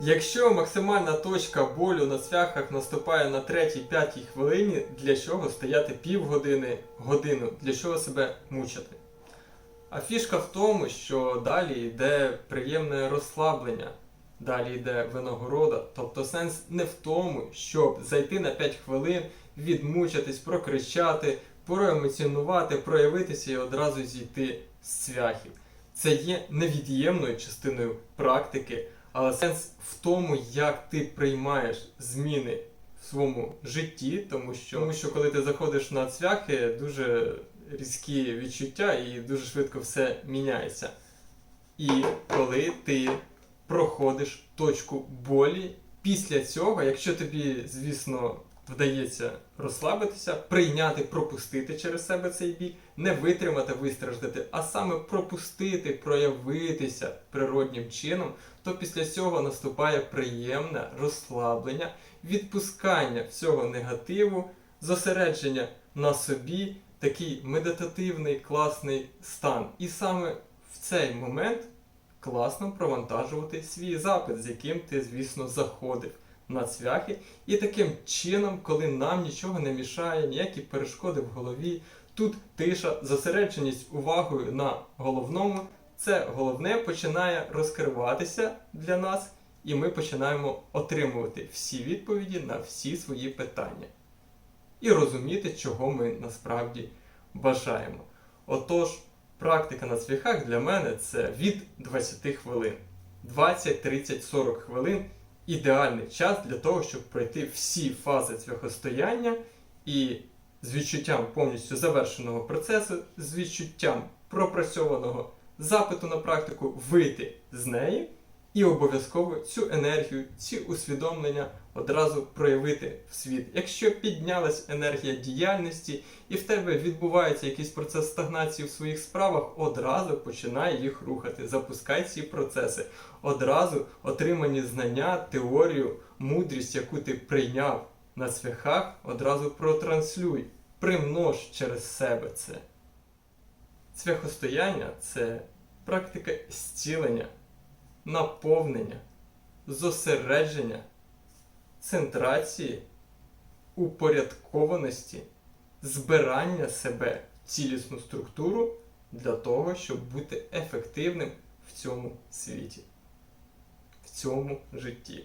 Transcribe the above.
Якщо максимальна точка болю на цвяхах наступає на 3-5 хвилині, для чого стояти півгодини, годину, для чого себе мучити? А фішка в тому, що далі йде приємне розслаблення, далі йде винагорода. Тобто сенс не в тому, щоб зайти на 5 хвилин, відмучитись, прокричати, проемоціонувати, проявитися і одразу зійти з цвяхів. Це є невід'ємною частиною практики, але сенс в тому, як ти приймаєш зміни в своєму житті, тому що, тому що коли ти заходиш на цвяхи, дуже різкі відчуття і дуже швидко все міняється. І коли ти проходиш точку болі, після цього, якщо тобі, звісно, вдається розслабитися, прийняти, пропустити через себе цей біль, не витримати, вистраждати, а саме пропустити, проявитися природнім чином, то після цього наступає приємне розслаблення, відпускання всього негативу, зосередження на собі, такий медитативний класний стан. І саме в цей момент класно провантажувати свій запит, з яким ти, звісно, заходив на цвяхи. І таким чином, коли нам нічого не мішає, ніякі перешкоди в голові, тут тиша, зосередженість увагою на головному, це головне починає розкриватися для нас, і ми починаємо отримувати всі відповіді на всі свої питання. І розуміти, чого ми насправді бажаємо. Отож, практика на цвяхах для мене це від 20 хвилин. 20, 30, 40 хвилин ідеальний час для того, щоб пройти всі фази цвяхостояння і з відчуттям повністю завершеного процесу, з відчуттям пропрацьованого запиту на практику вийти з неї і обов'язково цю енергію, ці усвідомлення одразу проявити в світ. Якщо піднялась енергія діяльності і в тебе відбувається якийсь процес стагнації в своїх справах, одразу починай їх рухати. Запускай ці процеси. Одразу отримані знання, теорію, мудрість, яку ти прийняв на цвяхах, одразу протранслюй, примнож через себе це. Цвяхостояння це практика зцілення, наповнення, зосередження, центрації, упорядкованості, збирання себе в цілісну структуру для того, щоб бути ефективним в цьому світі, в цьому житті.